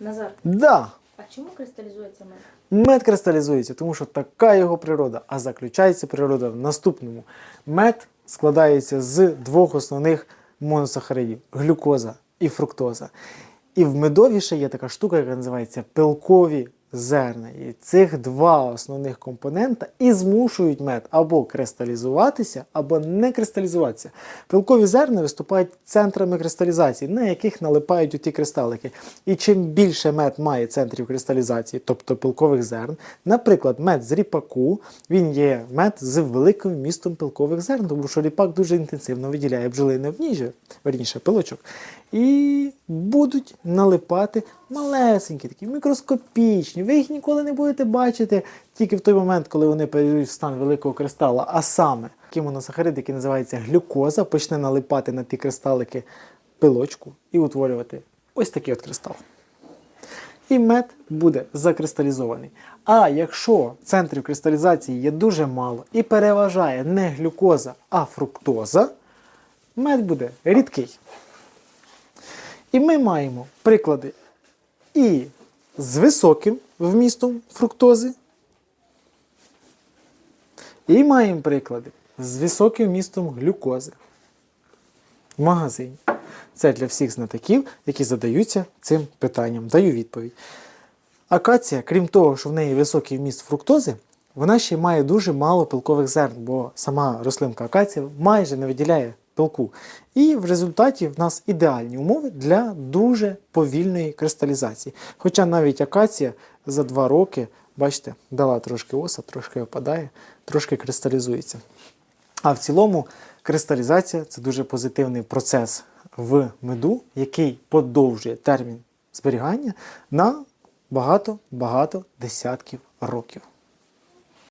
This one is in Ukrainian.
Назар, Да, а чому кристалізується мед? мед кристалізується, тому що така його природа, а заключається природа в наступному. Мед складається з двох основних моносахаридів глюкоза і фруктоза. І в медові ще є така штука, яка називається пилкові зерна. І цих два основних компонента і змушують мед або кристалізуватися, або не кристалізуватися. Пилкові зерна виступають центрами кристалізації, на яких налипають оті кристалики. І чим більше мед має центрів кристалізації, тобто пилкових зерн, наприклад, мед з ріпаку, він є мед з великим вмістом пилкових зерн, тому що ріпак дуже інтенсивно виділяє бджолине вніжжя, верніше пилочок, і будуть налипати малесенькі, такі мікроскопічні. Ви їх ніколи не будете бачити тільки в той момент, коли вони перейдуть в стан великого кристала, а саме моносахарид, який називається глюкоза, почне налипати на ті кристалики пилочку і утворювати ось такий от кристал. І мед буде закристалізований. А якщо центрів кристалізації є дуже мало і переважає не глюкоза, а фруктоза, мед буде рідкий. І ми маємо приклади і з високим вмістом фруктози, і маємо приклади з високим вмістом глюкози в магазині. Це для всіх знатоків, які задаються цим питанням. Даю відповідь. Акація, крім того, що в неї високий вміст фруктози, вона ще має дуже мало пилкових зерн, бо сама рослинка акація майже не виділяє пилку. І в результаті в нас ідеальні умови для дуже повільної кристалізації. Хоча навіть акація за два роки, бачите, дала трошки оса, трошки опадає, трошки кристалізується. А в цілому кристалізація це дуже позитивний процес в меду, який подовжує термін зберігання на багато-багато десятків років.